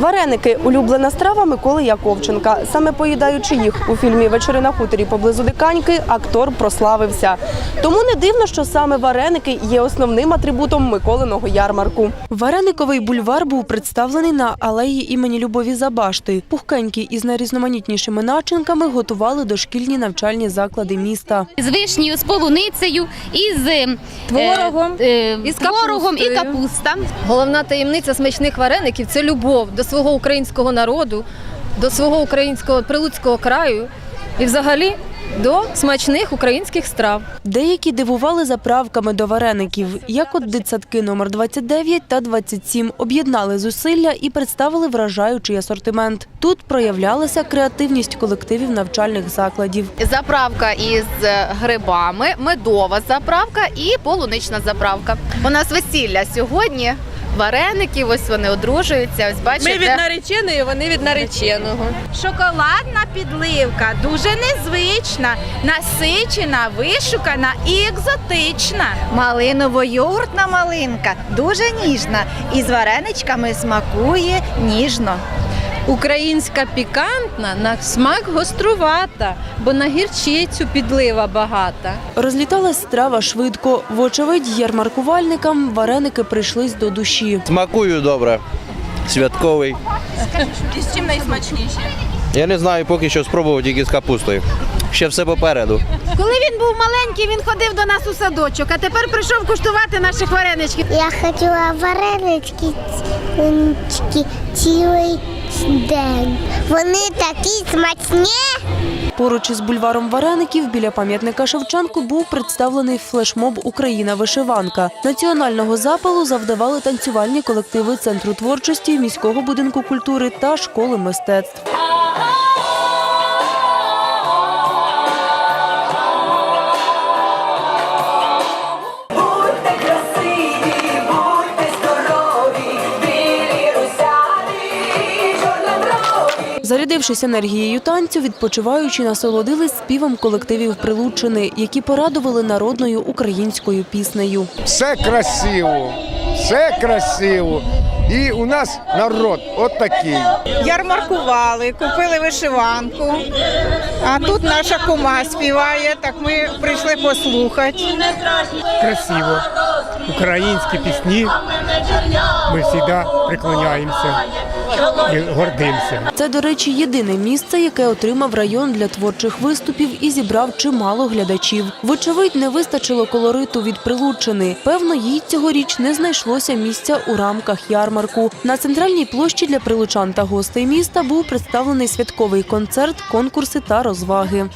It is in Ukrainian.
Вареники улюблена страва Миколи Яковченка. Саме поїдаючи їх у фільмі Вечори на хуторі поблизу Диканьки, актор прославився. Тому не дивно, що саме вареники є основним атрибутом Миколиного ярмарку. Варениковий бульвар був представлений на алеї імені Любові Забашти. Пухкенькі із найрізноманітнішими начинками готували дошкільні навчальні заклади міста. з вишнею, з полуницею, із е, Творогом, е, із творогом і капуста. Головна таємниця смачних вареників це любов до свого українського народу, до свого українського прилуцького краю і взагалі до смачних українських страв. Деякі дивували заправками до вареників, як от дитсадки номер 29 та 27 об'єднали зусилля і представили вражаючий асортимент. Тут проявлялася креативність колективів навчальних закладів. Заправка із грибами, медова заправка і полунична заправка. У нас весілля сьогодні. Вареники, ось вони одружуються. Ось бачите. Ми від нареченої, вони від нареченого. Шоколадна підливка дуже незвична, насичена, вишукана і екзотична. Малиново-йогуртна малинка дуже ніжна і з вареничками смакує ніжно. Українська пікантна на смак гострувата, бо на гірчицю підлива багата. Розліталась страва швидко. Вочевидь, ярмаркувальникам вареники прийшлись до душі. Смакую добре. Святковий. І з чим найсмачніше? Я не знаю, поки що спробував тільки з капустою. Ще все попереду. Коли він був маленький, він ходив до нас у садочок, а тепер прийшов куштувати наших вареничків. Я хотіла варенички цілий день. Вони такі смачні. Поруч із бульваром вареників біля пам'ятника Шевченку був представлений флешмоб Україна вишиванка. Національного запалу завдавали танцювальні колективи центру творчості, міського будинку культури та школи мистецтв. Зарядившись енергією танцю, відпочиваючи насолодились співом колективів Прилуччини, які порадували народною українською піснею. все красиво, все красиво. І у нас народ от такий. ярмаркували, купили вишиванку. А тут наша кума співає, так ми прийшли послухати. Красиво. Українські пісні. Ми завжди преклоняємося і гордимося. Це, до речі, єдине місце, яке отримав район для творчих виступів і зібрав чимало глядачів. Вочевидь, не вистачило колориту від Прилуччини. Певно, їй цьогоріч не знайшлося місця у рамках ярмарку. На центральній площі для прилучан та гостей міста був представлений святковий концерт, конкурси та розваги.